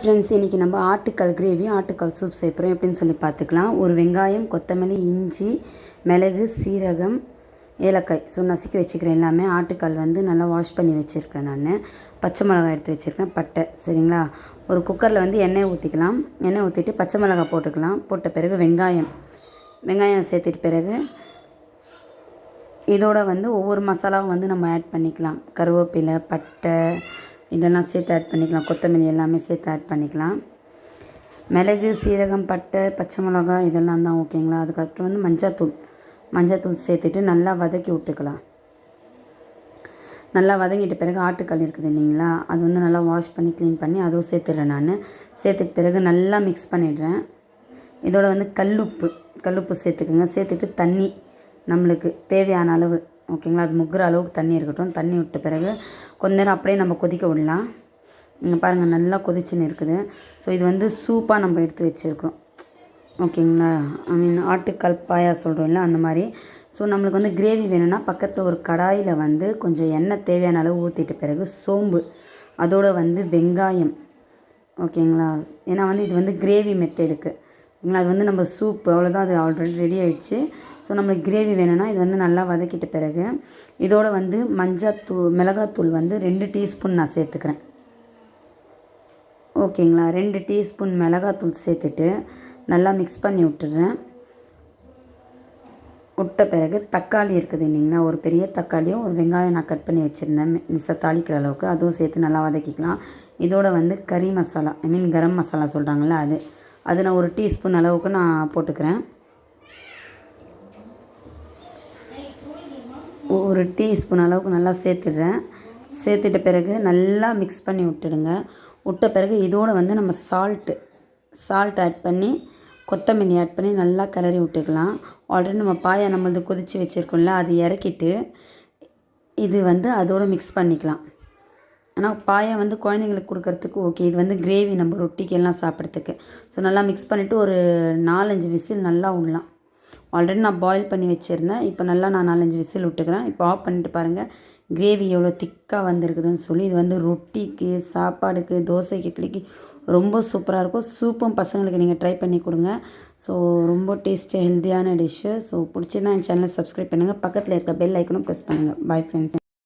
Friends இன்றைக்கி நம்ம ஆட்டுக்கால் கிரேவி ஆட்டுக்கால் சூப் செய்ய போகிறோம் எப்படின்னு சொல்லி பார்த்துக்கலாம். ஒரு வெங்காயம் கொத்தமல்லி இஞ்சி மிளகு சீரகம் ஏலக்காய். ஸோ நசுக்கி வச்சுக்கிறேன் எல்லாமே ஆட்டுக்கால் வந்து நல்லா வாஷ் பண்ணி வச்சுருக்கேன் நான். பச்சை மிளகாய் எடுத்து வச்சுருக்கேன் பட்டை சரிங்களா? ஒரு குக்கரில் வந்து எண்ணெய் ஊற்றிக்கலாம் எண்ணெய் ஊற்றிட்டு பச்சை மிளகாய் போட்டுக்கலாம். போட்ட பிறகு வெங்காயம். வெங்காயம் சேர்த்துட்டு பிறகு இதோட வந்து ஒவ்வொரு மசாலாவும் வந்து நம்ம ஆட் பண்ணிக்கலாம். கருவேப்பிலை பட்டை இதெல்லாம் சேர்த்து ஆட் பண்ணிக்கலாம். கொத்தமல்லி எல்லாமே சேர்த்து ஆட் பண்ணிக்கலாம். மிளகு சீரகம் பட்டை பச்சை மிளகா இதெல்லாம் தான் ஓகேங்களா அதுக்கப்புறம் வந்து மஞ்சத்தூள். மஞ்சத்தூள் சேர்த்துட்டு நல்லா வதக்கி விட்டுக்கலாம். நல்லா வதங்கிட்ட பிறகு ஆட்டுக்கல் இருக்குது இல்லைங்களா? அது வந்து நல்லா வாஷ் பண்ணி க்ளீன் பண்ணி அதுவும் சேர்த்துடுறேன் நான். சேர்த்துட்டு பிறகு நல்லா மிக்ஸ் பண்ணிடுறேன். இதோட வந்து கல்லுப்பு. கல்லுப்பு சேர்த்துக்குங்க. சேர்த்துட்டு தண்ணி நம்மளுக்கு தேவையான அளவு ஓகேங்களா? அது முக்கிற அளவுக்கு தண்ணி இருக்கட்டும். தண்ணி விட்ட பிறகு கொஞ்ச நேரம் அப்படியே நம்ம கொதிக்க விடலாம். இங்கே பாருங்கள் நல்லா கொதிச்சுன்னு இருக்குது. ஸோ இது வந்து சூப்பாக நம்ம எடுத்து வச்சுருக்கோம் ஓகேங்களா? ஐ மீன் ஆட்டுக்கால் பாயா சொல்கிறோம்ல அந்த மாதிரி. ஸோ நம்மளுக்கு வந்து கிரேவி வேணும்னா பக்கத்தில் ஒரு கடாயில் வந்து கொஞ்சம் எண்ணெய் தேவையான அளவு ஊற்றிட்ட பிறகு சோம்பு. அதோடு வந்து வெங்காயம். ஓகேங்களா? ஏன்னா வந்து இது வந்து கிரேவி மெத்தடுக்கு அது வந்து நம்ம சூப் அவ்வளோதான் அது ஆல்ரெடி ரெடி ஆகிடுச்சு ஸோ நம்மளுக்கு கிரேவி வேணும்னா இது வந்து நல்லா வதக்கிட்ட பிறகு இதோடு வந்து மஞ்சாத்தூள் மிளகாத்தூள் வந்து ரெண்டு டீஸ்பூன் நான் சேர்த்துக்கிறேன். ஓகேங்களா ரெண்டு டீஸ்பூன் மிளகாத்தூள் சேர்த்துட்டு நல்லா மிக்ஸ் பண்ணி விட்டுறேன் விட்ட பிறகு தக்காளி இருக்குது இல்லைங்களா? ஒரு பெரிய தக்காளியும் ஒரு வெங்காயம் நான் கட் பண்ணி வச்சுருந்தேன். மிஸ்ஸை தாளிக்கிற அளவுக்கு. அதுவும் சேர்த்து நல்லா வதக்கிக்கலாம். இதோட வந்து கறி மசாலா ஐ மீன் கரம் மசாலா சொல்கிறாங்களே அது. அது நான் ஒரு டீஸ்பூன் அளவுக்கு நான் போட்டுக்கிறேன். ஒரு டீஸ்பூன் அளவுக்கு நல்லா சேர்த்துடுறேன். சேர்த்துட்ட பிறகு நல்லா மிக்ஸ் பண்ணி விட்டுடுங்க. விட்ட பிறகு இதோடு வந்து நம்ம சால்ட்டு சால்ட் ஆட் பண்ணி கொத்தமல்லி ஆட் பண்ணி நல்லா கிளறி விட்டுக்கலாம். ஆல்ரெடி நம்ம பாயை நம்மளது கொதித்து வச்சுருக்கோம்ல அது இறக்கிட்டு இது வந்து அதோடு மிக்ஸ் பண்ணிக்கலாம். ஆனால் பாயா வந்து குழந்தைங்களுக்கு கொடுக்கறதுக்கு ஓகே இது வந்து கிரேவி நம்ம ரொட்டிக்கு எல்லாம் சாப்பிட்றதுக்கு. ஸோ நல்லா மிக்ஸ் பண்ணிவிட்டு ஒரு நாலஞ்சு விசில் நல்லா விடலாம் ஆல்ரெடி நான் பாயில் பண்ணி வச்சுருந்தேன். இப்போ நல்லா நான் நாலஞ்சு விசில் விட்டுக்கிறேன். இப்போ ஆஃப் பண்ணிட்டு பாருங்கள் கிரேவி எவ்வளோ திக்காக வந்திருக்குதுன்னு சொல்லி இது வந்து ரொட்டிக்கு சாப்பாடுக்கு தோசை இட்லிக்கு ரொம்ப சூப்பராக இருக்கும். சூப்பும் பசங்களுக்கு நீங்கள் ட்ரை பண்ணி கொடுங்க. ஸோ ரொம்ப டேஸ்ட்டு ஹெல்த்தியான டிஷ்ஷு ஸோ பிடிச்சிருந்தா என் சேனலை சப்ஸ்கிரைப் பண்ணுங்கள் பக்கத்தில் இருக்க பெல் ஐக்கனும் ப்ரெஸ் பண்ணுங்கள் பாய் ஃப்ரெண்ட்ஸ்